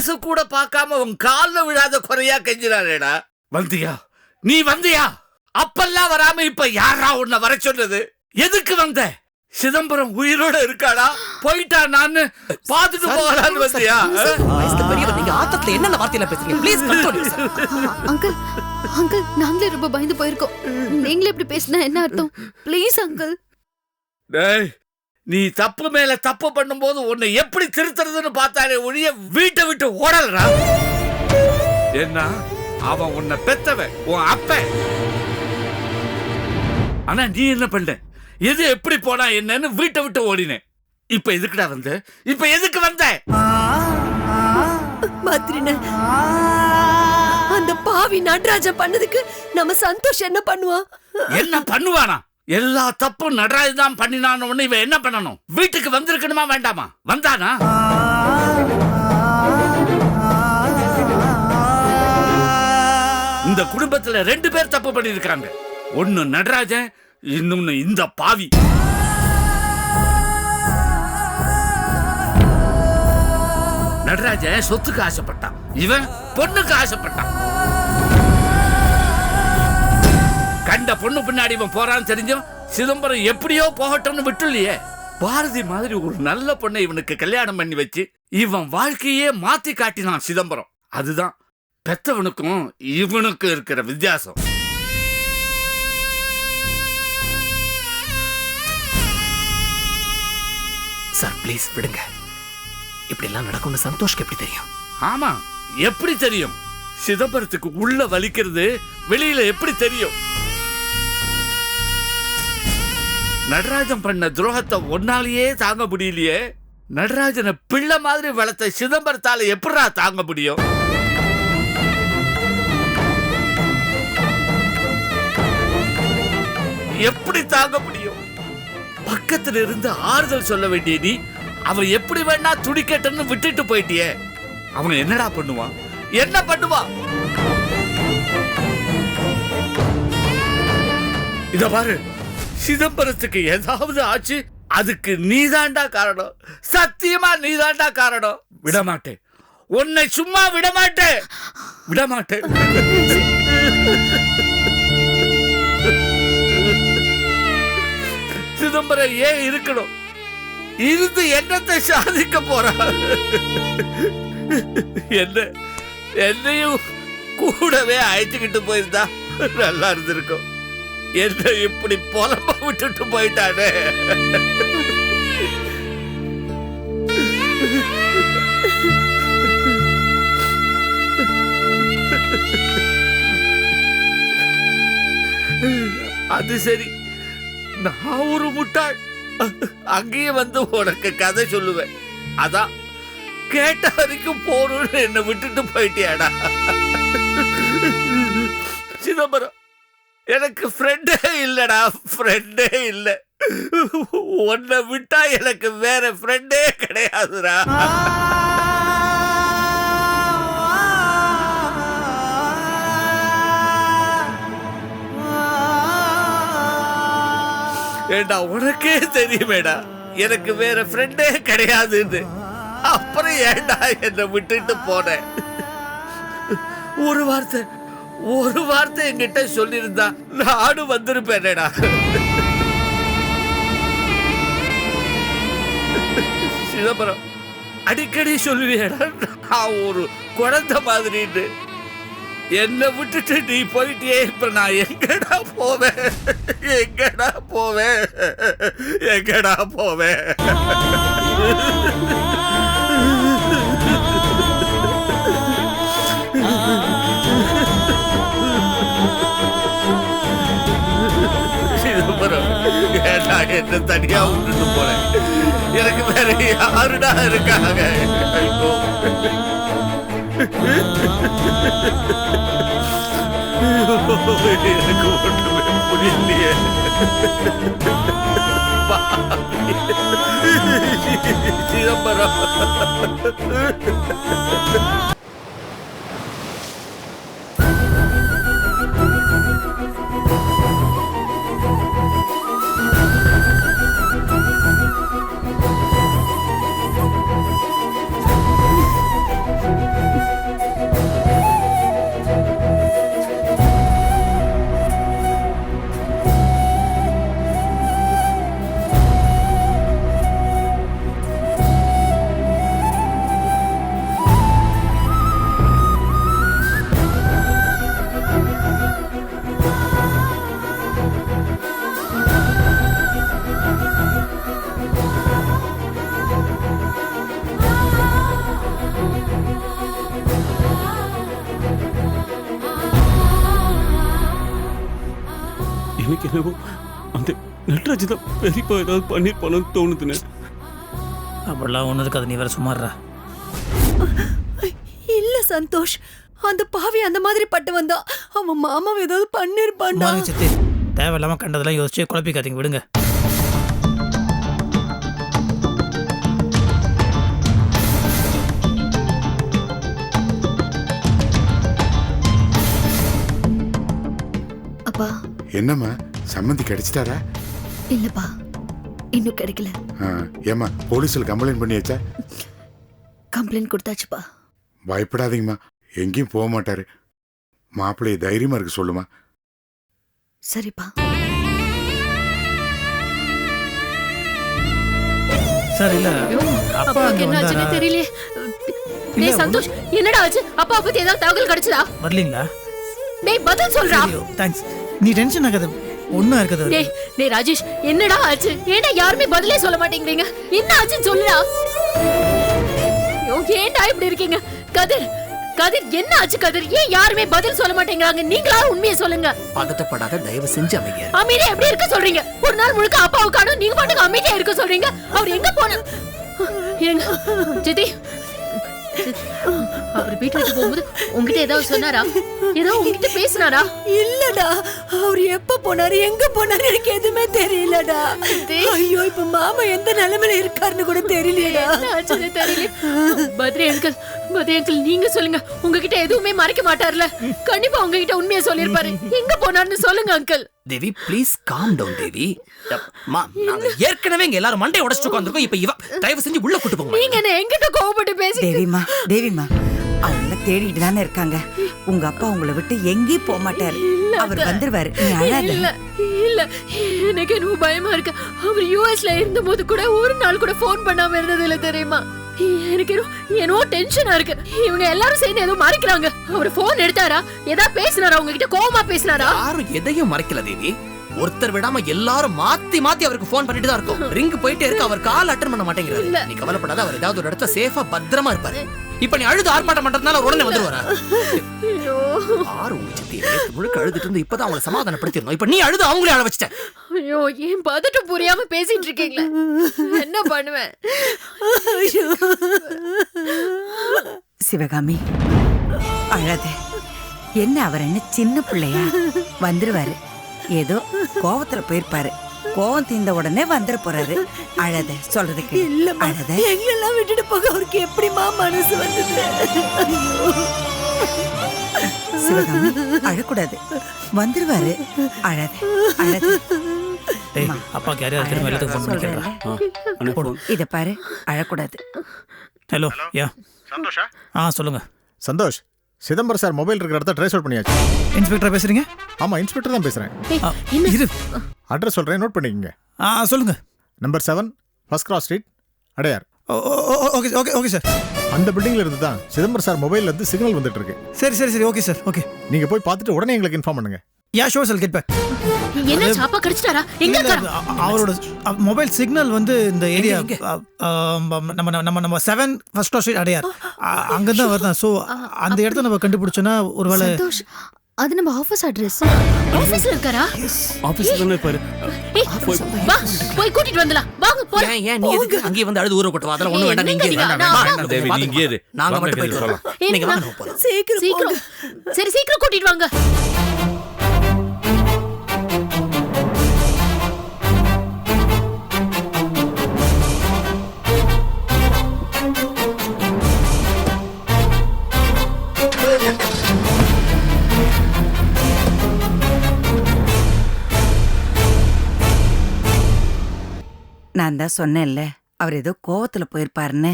வயசு கூட பார்க்காம உன் கால்ல விழாத குறையா கெஞ்சினாரேடா வந்தியா? நீ வந்தியா? அப்பெல்லாம் வராம இப்ப யாரா உன்னை வர சொன்னது? எதுக்கு வந்த? சிதம்பரம் உயிரோட இருக்காடா? போயிட்டா நான்? பாத்துட்டு போகலான்னு வந்தியா? வயசுல பெரியவர் நீங்க ஆத்தத்துல என்னென்ன வார்த்தையில பேசுறீங்க? ப்ளீஸ் கண்ட்ரோல் அங்கிள் அங்கிள் நாங்களே ரொம்ப பயந்து போயிருக்கோம். நீங்களே இப்படி பேசினா என்ன அர்த்தம்? ப்ளீஸ் அங்கிள் டேய் நீ தப்பு மேல தப்பு பண்ணும்போது உன்னை எப்படி திருத்துறதுன்னு பார்த்தாலே ஒழிய வீட்டை விட்டு ஓடலடா. என்ன அவன் உன்னை பெத்தவன் உன் அப்பன் ஆனா நீ என்ன பண்ண? எது எப்படி போனா என்னன்னு வீட்டை விட்டு ஓடினேன். இப்ப எதுக்குடா வந்த? இப்ப எதுக்கு வந்த? மாத்திரின அந்த பாவி நடராஜன் பண்ணதுக்கு நம்ம சந்தோஷ் என்ன பண்ணுவான்? என்ன பண்ணுவானா? எல்லா தப்பும் நடராஜ் தான் பண்ணினான்னு உடனே இவன் என்ன பண்ணணும்? வீட்டுக்கு வந்திருக்கணுமா வேண்டாமா? வந்தானா? இந்த குடும்பத்துல ரெண்டு பேர் தப்பு பண்ணிருக்காங்க ஒன்னு நடராஜன் இன்னொன்னு இந்த பாவி. நடராஜன் சொத்துக்கு ஆசைப்பட்டான். இவன் பொண்ணுக்கு ஆசைப்பட்டான். கண்ட பொண்ணு பின்னாடி இவன் போறான்னு தெரிஞ்சும் சிதம்பரம் எப்படியோ போகட்டும்னு விட்டுலையே. பாரதி மாதிரி ஒரு நல்ல பொண்ணை இவனுக்கு கல்யாணம் பண்ணி வச்சு இவன் வாழ்க்கையே மாத்தி காட்டினான் சிதம்பரம். அதுதான் பெத்தவனுக்கும் இவனுக்கும் இருக்கிற வித்தியாசம். சார் ப்ளீஸ் விடுங்க. இப்படி எல்லாம் நடக்கும்னு சந்தோஷ்க்கு எப்படி தெரியும்? ஆமா எப்படி தெரியும்? சிதம்பரத்துக்கு உள்ள வலிக்கிறது வெளியில எப்படி தெரியும்? நடராஜன் பண்ண துரோகத்தை ஒன்னாலேயே தாங்க முடியலையே. நடராஜனை பிள்ளை மாதிரி வளர்த்த சிதம்பரத்தால எப்படா தாங்க முடியும்? எப்படி தாங்க முடியும்? பக்கத்துல இருந்து ஆறுதல் சொல்ல வேண்டிய நீ அவன் எப்படி வேணா துடிக்கட்டன்னு விட்டுட்டு போயிட்டியே. அவன் என்னடா பண்ணுவான்? என்ன பண்ணுவான்? இத பாரு. சிதம்பரத்துக்கு ஏதாவது ஆச்சு அதுக்கு நீதாண்டா காரணம். சத்தியமா நீதாண்டா காரணம். விடமாட்டேன். உன்னை சும்மா விடமாட்டேன். விடமாட்டேன். சிதம்பரம் ஏன் இருக்கணும்? இருந்து என்னத்தை சாதிக்க போறா? என்ன என்னையும் கூடவே அழைச்சுக்கிட்டு போயிருந்தா நல்லா இருந்திருக்கும். என்ன இப்படி புலம்ப விட்டுட்டு போயிட்டானே? அது சரி. நான் ஒரு முட்டாள். அங்கேயே வந்து உனக்கு கதை சொல்லுவேன். அதான் கேட்ட வரைக்கும் போறோம்னு என்னை விட்டுட்டு போயிட்டியாடா? சிதம்பரம் எனக்கு ஃப்ரெண்டே இல்லைடா ஃப்ரெண்டே இல்லை. உன்னை விட்டா எனக்கு வேற ஃப்ரெண்டே கிடையாதுடா. ஏண்டா உனக்கே தெரியுமேடா. எனக்கு வேற ஃப்ரெண்டே கிடையாதுன்னு. அப்புறம் ஏண்டா என்னை விட்டுட்டு போனேன் ஒரு வார்த்தை ஒரு வார்த்தை என்கிட்ட சொல்லியிருந்தா நானும் வந்திருப்பேனேடா. சிதம்பரம் அடிக்கடி சொல்லுவேடா நான் ஒரு குழந்தை மாதிரின்னு. என்னை விட்டுட்டு நீ போயிட்டே இப்ப நான் எங்கடா போவேன்? எங்கடா போவேன்? எங்கடா போவேன்? என்ன தனியா விட்டுட்டு போறேன். எனக்கு வேற யாருடா இருக்காங்க? எனக்கு ஒன்றுமே புரியலையே. சிதம்பரம் நட்ராஜ் தான் பெரியப்பா ஏதாவது பண்ணிருப்பானு தோணுதுண்ணே அப்படிலாம் ஒன்றும் இருக்காது நீ வேற சும்மாறா இல்ல சந்தோஷ் அந்த பாவி அந்த மாதிரி பட்டு வந்தா அவன் மாமாவை ஏதாவது பண்ணிருப்பான்டா. சித்தி தேவையில்லாம கண்டதெல்லாம் யோசிச்சு குழப்பிக்காதீங்க விடுங்க. அப்பா. என்னம்மா சம்மந்தி கிடைச்சிட்டாரா? இல்லப்பா இன்னும் கிடைக்கல. ஆ, ஏம்மா போலீஸில் கம்ப்ளைண்ட் பண்ணியாச்சா? கம்ப்ளைண்ட் கொடுத்தாச்சுப்பா. பயப்படாதீங்கம்மா எங்கேயும் போக மாட்டாரு. மாப்பிள்ளைய தைரியமா இருக்க சொல்லுமா. சரிப்பா. சார் இல்ல அப்பாவுக்கு என்ன ஆச்சுன்னு? தெரியலையே. டேய் சந்தோஷ் என்னடா ஆச்சு? அப்பா பத்தி ஏதாவது தகவல் கிடைச்சதா? வரலீங்களா? டேய் பதில் சொல்றா. தேங்க்ஸ் நீ டென்ஷன் ஆகாது. ஒன்றும் இருக்குது டேய் டேய் ராஜேஷ் என்னடா ஆச்சு? ஏன்டா யாருமே பதிலே சொல்ல மாட்டேங்கிறீங்க? என்ன ஆச்சுன்னு சொல்லுடா. ஐயோ ஏன்டா இப்படி இருக்கீங்க? கதிர் கதிர் என்ன ஆச்சு கதிர்? ஏன் யாருமே பதில் சொல்ல மாட்டேங்கிறாங்க? நீங்களா உண்மையை சொல்லுங்க. பதட்டப்படாத தயவு செஞ்சு அமைதியா. அமைதியா எப்படி இருக்க சொல்றீங்க? ஒரு நாள் முழுக்க அப்பாவை காணும் நீங்க பாட்டுக்கு அமைதியா இருக்க சொல்றீங்க? அவர் எங்க போன இருங்க அவர் வீட்டு விட்டு போகும்போது உங்ககிட்ட ஏதாவது சொன்னாரா? ஏதோ உங்ககிட்ட பேசினாரா? இல்லடா. அவர் எப்ப போனாரு எங்க போனாரு எனக்கு எதுவுமே தெரியலடா. ஐயோ இப்ப மாமா எந்த நிலைமையில இருக்காருன்னு கூட ஆச்சுன்னு தெரியல பத்ரி அங்கிள் பத்ரி அங்கிள் நீங்க சொல்லுங்க. உங்ககிட்ட எதுவுமே மறைக்க மாட்டார்ல. கண்டிப்பா உங்ககிட்ட உண்மையை சொல்லிருப்பாரு எங்க போனார்னு சொல்லுங்க uncle. Devi please calm down Devi. மா நாங்க ஏற்கனவே இங்க எல்லாரும் மண்டை உடைச்சிட்டு உட்காந்துருக்கோம் இப்ப இவ தயவு செஞ்சு உள்ள கூட்டு போங்க நீங்க என்ன எங்கிட்ட கோவப்பட்டு பேசி தேவிமா தேவிமா அவங்கள தேடிட்டு தானே இருக்காங்க. உங்க அப்பா உங்களை விட்டு எங்கேயும் போக மாட்டாரு. அவர் வந்துருவாரு. நீ அழாத. இல்ல இல்ல. எனக்கு என்னவோ பயமா இருக்கு. அவர் யூஎஸ்ல இருந்தபோது கூட ஒரு நாள் கூட ஃபோன் பண்ணாம இருந்தது இல்ல தெரியுமா? எனக்கு என்னவோ டென்ஷனா இருக்கு. இவங்க எல்லாரும் சேர்ந்து ஏதோ மறைக்கிறாங்க. அவர் ஃபோன் எடுத்தாரா? ஏதாவது பேசினாரா? உங்ககிட்ட கோவமா பேசினாரா? யாரும் எதையும் மறைக்கல தேவி. ஒருத்தர் விடாம எல்லாரும் மாத்தி மாத்தி அவருக்கு ஃபோன் பண்ணிட்டு தான் இருக்கும். ரிங் போயிட்டே இருக்கு. அவர் கால் அட்டன் பண்ண மாட்டேங்கிறாரு. நீ கவலைப்படாத அவர் ஏதாவது ஒரு இடத்துல சேஃபா பத்திரமா இருப்பாரு. இப்ப நீ அழுது ஆர்ப்பாட்டம் பண்றதுனால உடனே வந்துருவாரா ஐயோ. ஆறு உங்க சித்தி நேத்து முழுக்க அழுதுட்டு இருந்து இப்பதான் அவங்களை சமாதானப்படுத்திருந்தோம் இப்ப நீ அழுது அவங்களே அழ வச்சிட்ட. ஐயோ ஏன் பதட்டம் புரியாம பேசிட்டு இருக்கீங்களே? என்ன பண்ணுவேன்? ஐயோ. சிவகாமி அழாத என்ன அவர் என்ன சின்ன பிள்ளையா வந்துருவாரு. ஏதோ கோவத்துல போயிருப்பாரு. கோவம் தீர்ந்த உடனே வந்துட போறாரு. அழாத சொல்றதுக்கு இல்லம்மா அழாத எங்களெல்லாம் விட்டுட்டு போக அவருக்கு எப்படிமா மனசு வந்தது? அழக்கூடாது. வந்துருவாரு. அழாத அழாத. அப்பாக்கு யாரையாவது திரும்ப எல்லாத்துக்கும் ஃபோன் பண்ணி கேட்குறா சொல்றேன்ல. அண்ணே phone. இத பாரு அழக்கூடாது. ஹலோ யா சந்தோஷா? ஆ சொல்லுங்க. சந்தோஷ் சிதம்பரம் சார் மொபைல் இருக்கிற இடத்த ட்ரேஸ் அவுட் பண்ணியாச்சு. இன்ஸ்பெக்டர் பேசுறீங்க? ஆமா இன்ஸ்பெக்டர் தான் பேசுறேன். ஆ, இரு. அட்ரஸ் சொல்றேன் நோட் பண்ணிக்கங்க. ஆ சொல்லுங்க. Number seven first cross street Adyar. Oh, oh, oh, okay okay okay sir அந்த பில்டிங்ல இருந்து தான் சிதம்பரம் சார் மொபைல்ல இருந்து சிக்னல் வந்துட்டு இருக்கு. சரி சரி சரி ஓகே சார் ஓகே நீங்க போய் பார்த்துட்டு உடனே எங்களுக்கு இன்ஃபார்ம் பண்ணுங்க. Yeah sure sir get back என்ன சாப்பா கடிச்சிட்டாரா? எங்க அவரோட மொபைல் சிக்னல் வந்து இந்த ஏரியா நம்ம நம்ம நம்ம செவன் ஃபர்ஸ்ட் ஸ்ட்ரீட் அடையார். அங்கே தான் வருதான் ஸோ அந்த இடத்த நம்ம கண்டுபிடிச்சோன்னா ஒருவேளை சந்தோஷ் அது நம்ம ஆபீஸ் அட்ரஸ். ஆபீஸ்ல இருக்காரா? ஆபீஸ்ல தானே ஏய், வா போய் கூட்டிட்டு வந்துலாம் வாங்க போலாம். ஏன் ஏன் நீ எதுக்கு அங்கேயே வந்து அழுது ஊற கொட்டுவா அதெல்லாம் ஒண்ணும் வேண்டாம். நீங்க வேண்டாம் நீங்க? வேண்டாம் நான் தேவி, நீ இங்கே இரு. நாங்க மட்டும் வரோம். ஏய், நீங்க வாங்க போலாம். சீக்கிரம் சீக்கிரம். சரி சீக்கிரம் கூட்டிட்டு வாங்க. நான் தான் சொன்னேன்ல. அவர் ஏதோ கோவத்துல போயிருப்பாருன்னு.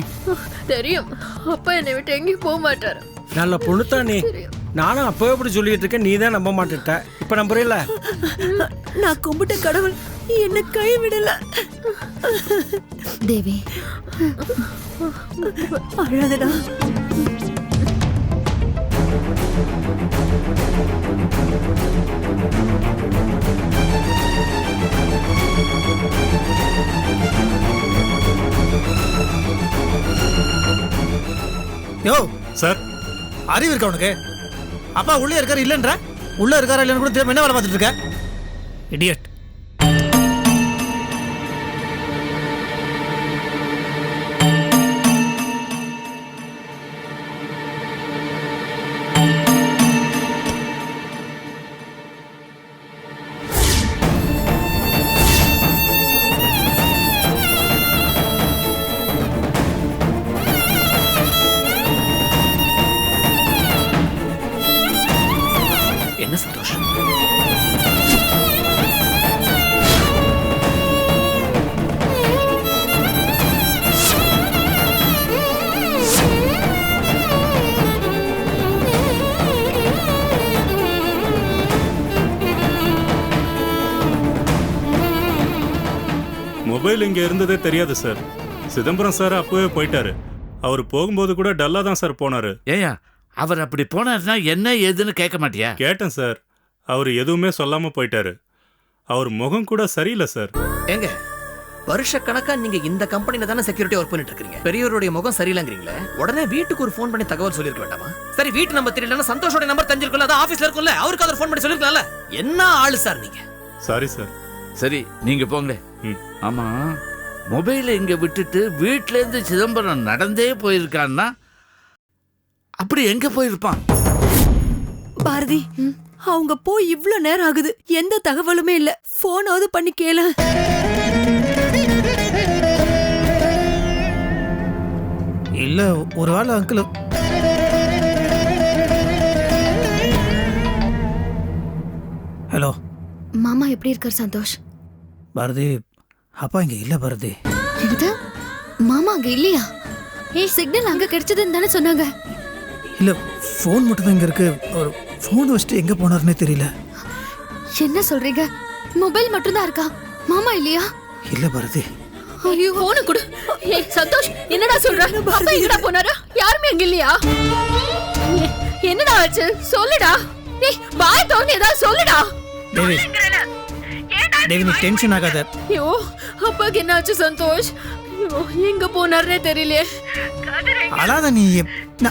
தெரியும். அப்பா என்னை விட்டு எங்கேயும் போக மாட்டாரு. நல்ல பொண்ணுத்தான் நீ நானும் அப்பவே இப்படி சொல்லிட்டு இருக்கேன். நீ தான் நம்ப மாட்டேட்ட இப்ப நம்புறீல நான் கும்பிட்ட கடவுள் என்ன கைவிடல. தேவி அழாதடா. யோ சார். அறிவு இருக்கா உனக்கு? அப்பா உள்ளே இருக்காரு இல்லைன்ற? உள்ள இருக்காரா இல்லைன்னு கூட தெரியாம என்ன வேலை பார்த்துட்டு இருக்க? இடியட் மொபைல் இங்க இருந்ததே தெரியாது சார். சிதம்பரம் சார் அப்பவே போயிட்டாரு. அவர் போகும்போது கூட டல்லா தான் சார் போனாரு. ஏயா அவர் அப்படி போனாருன்னா என்ன ஏதுன்னு கேட்க மாட்டியா? கேட்டேன் சார். அவர் எதுவுமே சொல்லாம போயிட்டாரு. அவர் முகம் கூட சரியில்லை சார். ஏங்க வருஷக்கணக்கா நீங்க இந்த கம்பெனில தானே செக்யூரிட்டி ஒர்க் பண்ணிட்டு இருக்கீங்க பெரியவருடைய முகம் சரியில்லைங்கிறீங்களே? உடனே வீட்டுக்கு ஒரு ஃபோன் பண்ணி தகவல் சொல்லிருக்க வேண்டாமா? சரி வீட்டு நம்பர் தெரியலன்னா சந்தோஷோட நம்பர் தெரிஞ்சிருக்கும்ல அது ஆபீஸ்ல இருக்கும்ல அவருக்கு அதை ஃபோன் பண்ணி சொல்லிருக்கலாம்ல என்ன ஆளு சார் நீங்க? Sorry sir. சரி நீங்க போங்க. ஆமா மொபைலை இங்க விட்டுட்டு வீட்ல இருந்து சிதம்பரம் நடந்தே போயிருக்கான்னா அப்படி எங்க போயிருப்பான்? பாரதி அவங்க போய் இவ்ளோ நேரம் ஆகுது. எந்த தகவலுமே இல்ல. போனாவது பண்ணி கேள. இல்ல ஒரு வேளை அங்கிள். ஹலோ. மாமா எப்படி இருக்கார் சந்தோஷ்? பாரதி அப்பா இங்க இல்ல பாரதி. என்னது மாமா அங்க இல்லையா? ஏய் சிக்னல் அங்க கிடைச்சதுன்னு தானே சொன்னாங்க. இல்ல ஃபோன் மட்டும் தான் இங்க இருக்கு. ஒரு ஃபோன் வச்சுட்டு எங்க போனாருன்னே தெரியல. என்ன சொல்றீங்க? மொபைல் மட்டும் தான் இருக்கா? மாமா இல்லையா? இல்ல பாரதி. ஐயோ. போன கொடு. ஏய் சந்தோஷ் என்னடா சொல்ற? அப்பா எங்கடா போனாரா? யாருமே அங்க இல்லையா? என்னடா ஆச்சு? சொல்லுடா. டேய் பாய் தோணி ஏதாவது சொல்லுடா. தேவி நீ டென்ஷன் ஆகாத. ஐயோ அப்பாக்கு என்ன ஆச்சு சந்தோஷ்? ஐயோ எங்க போனாருன்னே தெரியலையே. அழாத நீ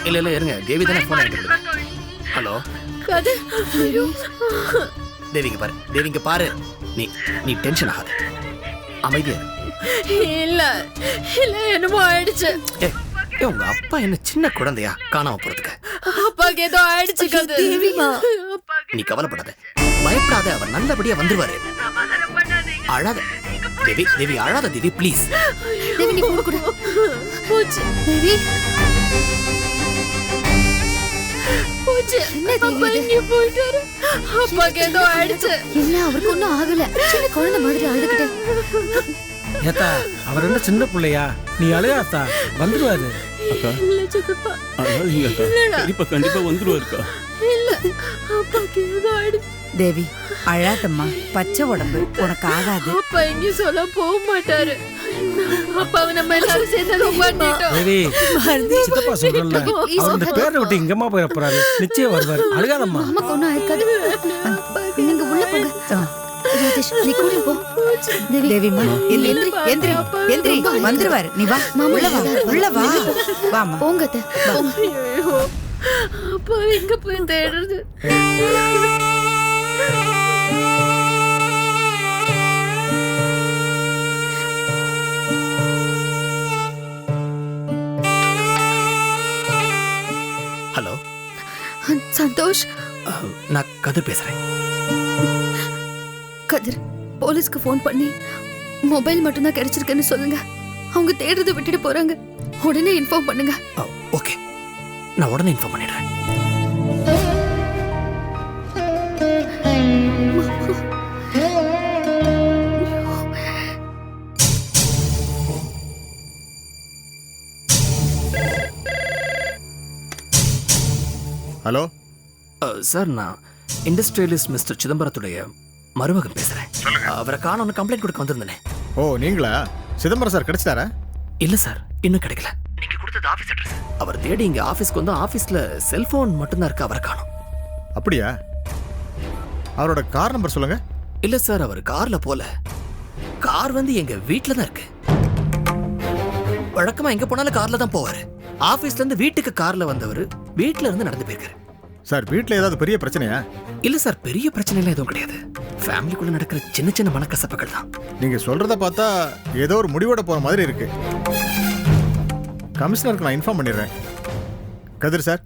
இல்ல இல்ல இருங்க. தேவி தானே ஃபோன் எடுக்கிறது ஹலோ கதை ஐயோ. தேவிங்க பாரு. தேவிங்க பாரு. நீ நீ டென்ஷன் ஆகாத. அமைதியா. இல்ல இல்ல என்னமோ ஆயிடுச்சு. உங்க அப்பா என்ன சின்ன குழந்தையா? காணாம போறதுக்கு. அப்பாக்கு ஏதோ ஆயிடுச்சு தேவிமா. நீ கவலைப்படாத. பயப்படாத அவர் நல்லபடியா வந்துருவாரு. அழாத. தேவி தேவி அழாத தேவி ப்ளீஸ் தேவி நீ கூட கூட. போச்சு. தேவி. போச்சு. என்ன தேவி அப்பா? இங்க போயிட்டாரு அப்பாக்கு ஏதோ ஆயிடுச்சு. இல்ல அவருக்கு ஒண்ணும் ஆகல. சின்ன குழந்தை மாதிரி அழுதுகிட்டு. ஏத்தா அவர் என்ன சின்ன பிள்ளையா? நீ அழுகாத்தா வந்துருவாரு. அக்கா. இல்ல சித்தப்பா. அழாதீங்க அக்கா. பெரியப்பா கண்டிப்பா வந்துருவாருக்கா. இல்ல அப்பாக்கு ஏதோ ஆயிடுச்சு. தேவி அழாதம்மா. பச்சை உடம்பு உனக்கு ஆகாது அப்பா எங்கேயும் சொல்ல போக மாட்டாரு. அப்பாவை நம்ம எல்லாரும் சேர்ந்து ரொம்ப தேவி சித்தப்பா சொல்றல அவர் இந்த பேரை விட்டு இங்கம்மா போயிட போறாரு. நிச்சயம் வருவார். அழுகாதம்மா. மாமாக்கு ஒண்ணும் ஆயிருக்காது. நீங்க உள்ள போங்க. ராஜேஷ் நீ கூட போ. தேவி தேவிம்மா எந்திரி எந்திரி எந்திரி. வந்துருவாரு. நீ வா. உள்ள வா. உள்ள வா. வாமா போங்க அத்தை, போங்க. ஐயோ அப்பா எங்க போய் தேடுறது? ஹலோ. சந்தோஷ். நான் கதிர் பேசுறேன். கதிர் போலீஸ்க்கு ஃபோன் பண்ணி மொபைல் மட்டும்தான் கிடைச்சிருக்குன்னு சொல்லுங்க. அவங்க தேடுறதை விட்டுட்டு போறாங்க. உடனே இன்ஃபார்ம் பண்ணுங்க. ஓகே நான் உடனே இன்ஃபார்ம் பண்ணிடுறேன். ஹலோ? சார் நான் இண்டஸ்ட்ரியலிஸ்ட் மிஸ்டர் சிதம்பரத்துடைய மருமகன் பேசுறேன். அவரை காணோன்னு கம்ப்ளைண்ட் கொடுக்க வந்திருந்தேனே. ஓ நீங்களா? சிதம்பரம் சார் கிடைச்சிட்டாரா? இல்ல சார் இன்னும் கிடைக்கல. நீங்க கொடுத்தது ஆபீஸ் அட்ரஸ் அவர் தேடி இங்க ஆபீஸ்க்கு வந்து ஆபீஸ்ல செல்போன் மட்டும்தான் இருக்கு அவரை காணோம். அப்படியா? அவரோட கார் நம்பர் சொல்லுங்க. இல்ல சார் அவர் கார்ல போல. கார் வந்து எங்க வீட்ல தான் இருக்கு. வழக்கமா எங்க போனாலும் கார்ல தான் போவாரு. ஆபீஸ்ல இருந்து வீட்டுக்கு கார்ல வந்தவர் வீட்ல இருந்து நடந்து போயிருக்காரு. சார் வீட்டில் ஏதாவது பெரிய பிரச்சனையா? இல்ல சார் பெரிய பிரச்சனை எல்லாம் எதுவும் கிடையாது. ஃபேமிலிக்குள்ள நடக்கிற சின்ன சின்ன மனக்கசப்புகள் தான். நீங்க சொல்றத பார்த்தா ஏதோ ஒரு முடிவோட போற மாதிரி இருக்கு. கமிஷனருக்கு நான் இன்ஃபார்ம் பண்ணிடுறேன். கதிர் சார்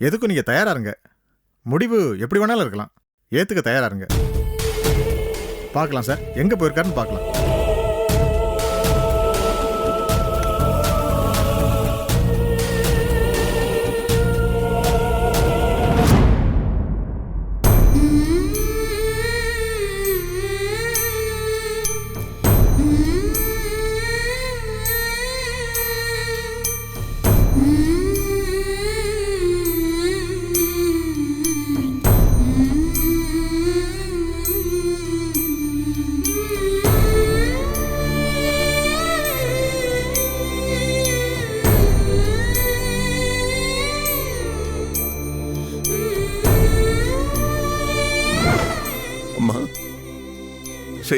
எதுக்கும் நீங்க தயாரா இருங்க. முடிவு எப்படி வேணாலும் இருக்கலாம். ஏத்துக்க தயாரா இருங்க. பார்க்கலாம் சார் எங்க போயிருக்காருன்னு பார்க்கலாம்.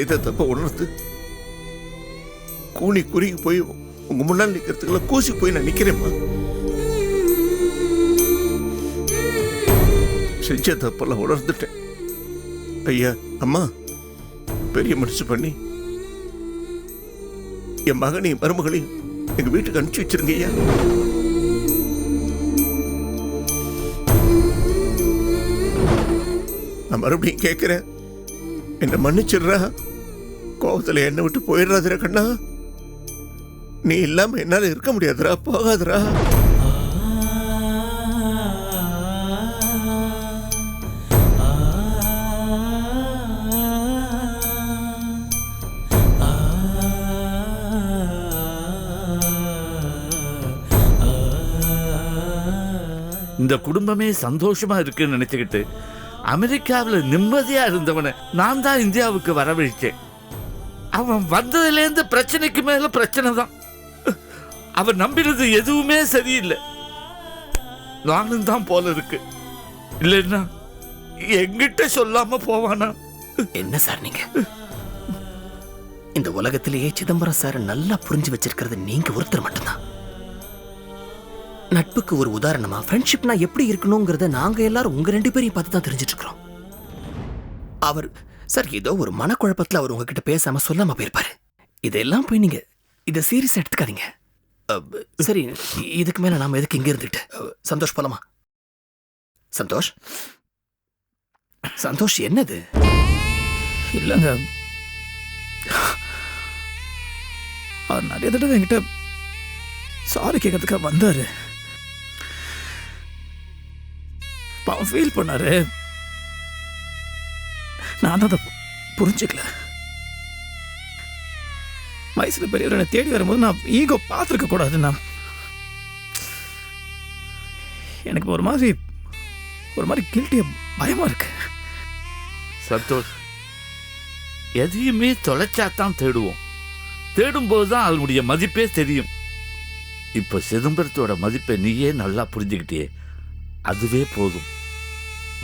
செய்த தப்ப உணர்ந்து கூனி குறுகி போய் உங்க முன்னால் நிற்கிறதுக்குள்ள கூசி போய் நான் நிக்கிறேம்மா. செஞ்ச தப்பெல்லாம் உணர்ந்துட்டேன். ஐயா அம்மா பெரிய மனசு பண்ணி என் மகனையும் மருமகளையும் எங்க வீட்டுக்கு அனுப்பிச்சு வச்சிருங்க ஐயா. நான் மறுபடியும் கேட்கிறேன் என்னை மன்னிச்சிடுறா. கோபத்தில் என்னை விட்டு போயிடுறாதுரா கண்ணா. நீ இல்லாமல் என்னால் இருக்க முடியாதுடா போகாதுடா இந்த குடும்பமே சந்தோஷமா இருக்குன்னு நினைச்சுக்கிட்டு அமெரிக்காவில் நிம்மதியா இருந்தவனை நான் தான் இந்தியாவுக்கு வரவழைச்சேன். அவன் வந்ததுலேருந்து பிரச்சனைக்கு மேல பிரச்சனை தான் அவன் நம்பினது எதுவுமே சரியில்லை. நானும் தான் போல இருக்கு. இல்லைன்னா எங்கிட்ட சொல்லாம போவானா? என்ன சார் நீங்க? இந்த உலகத்திலேயே சிதம்பரம் சார் நல்லா புரிஞ்சு வச்சிருக்கிறது நீங்க ஒருத்தர் மட்டும்தான். நட்புக்கு ஒரு உதாரணமா ஃப்ரெண்ட்ஷிப்னா எப்படி இருக்கணுங்கிறத நாங்க எல்லாரும் உங்க ரெண்டு பேரையும் பார்த்து தான் தெரிஞ்சிட்டு இருக்கிறோம். அவர் சார் ஏதோ ஒரு மனக்குழப்பத்தில் அவர் உங்ககிட்ட பேசாம சொல்லாம போயிருப்பாரு. இதெல்லாம் போய் நீங்க இதை சீரியஸ் எடுத்துக்காதீங்க. சரி இதுக்கு மேல நாம எதுக்கு இங்க இருந்துட்டு? சந்தோஷ் போலாமா? சந்தோஷ்? சந்தோஷ் என்னது? இல்லைங்க. அவர் நிறைய தடவை என்கிட்ட சாரி கேட்கறதுக்காக வந்தாரு. பாவம் ஃபீல் பண்ணாரு. நான் தான் அதை புரிஞ்சுக்கல. வயசில் பெரியவர் என்னை தேடி வரும்போது நான் ஈகோ பார்த்துருக்க கூடாது நான். எனக்கு ஒரு மாதிரி ஒரு மாதிரி கில்ட்டிய பயமா இருக்கு. சந்தோஷ் எதையுமே தொலைச்சாத்தான் தேடுவோம். தேடும்போது தான் அதனுடைய மதிப்பே தெரியும். இப்போ சிதம்பரத்தோட மதிப்பை நீயே நல்லா புரிஞ்சுக்கிட்டே அதுவே போதும்.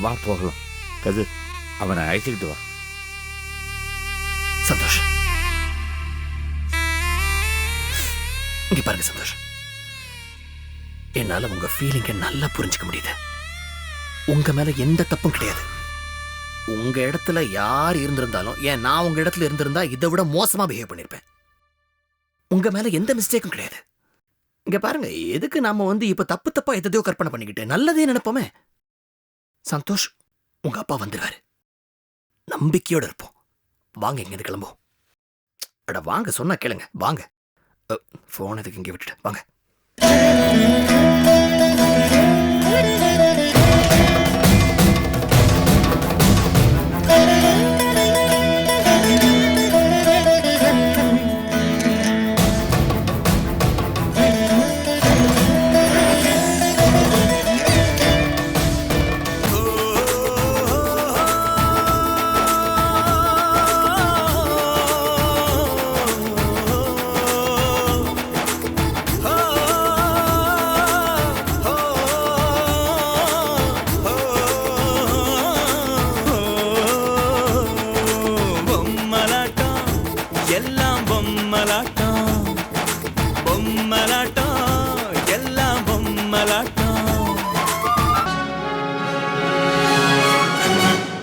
வா போகலாம். கதிர். அவனை அழைச்சிக்கிட்டு வா. சந்தோஷ். இங்க பாருங்க சந்தோஷ். என்னால உங்க ஃபீலிங்க நல்லா புரிஞ்சுக்க முடியுது. உங்க மேல எந்த தப்பும் கிடையாது. உங்க இடத்துல யார் இருந்திருந்தாலும் ஏன் நான் உங்க இடத்துல இருந்திருந்தா இதை விட மோசமா பிஹேவ் பண்ணிருப்பேன். உங்க மேல எந்த மிஸ்டேக்கும் கிடையாது. இங்க பாருங்க எதுக்கு நாம வந்து இப்ப தப்பு தப்பா எதையோ கற்பனை பண்ணிக்கிட்டு நல்லதே நினைப்போமே. சந்தோஷ் உங்க அப்பா வந்துருவாரு. நம்பிக்கையோடு இருப்போம். வாங்க இங்கே இருந்து கிளம்புவோம். அட வாங்க சொன்னா கேளுங்க. வாங்க. ஃபோன் எதுக்கு இங்கே விட்டுட்டு? வாங்க.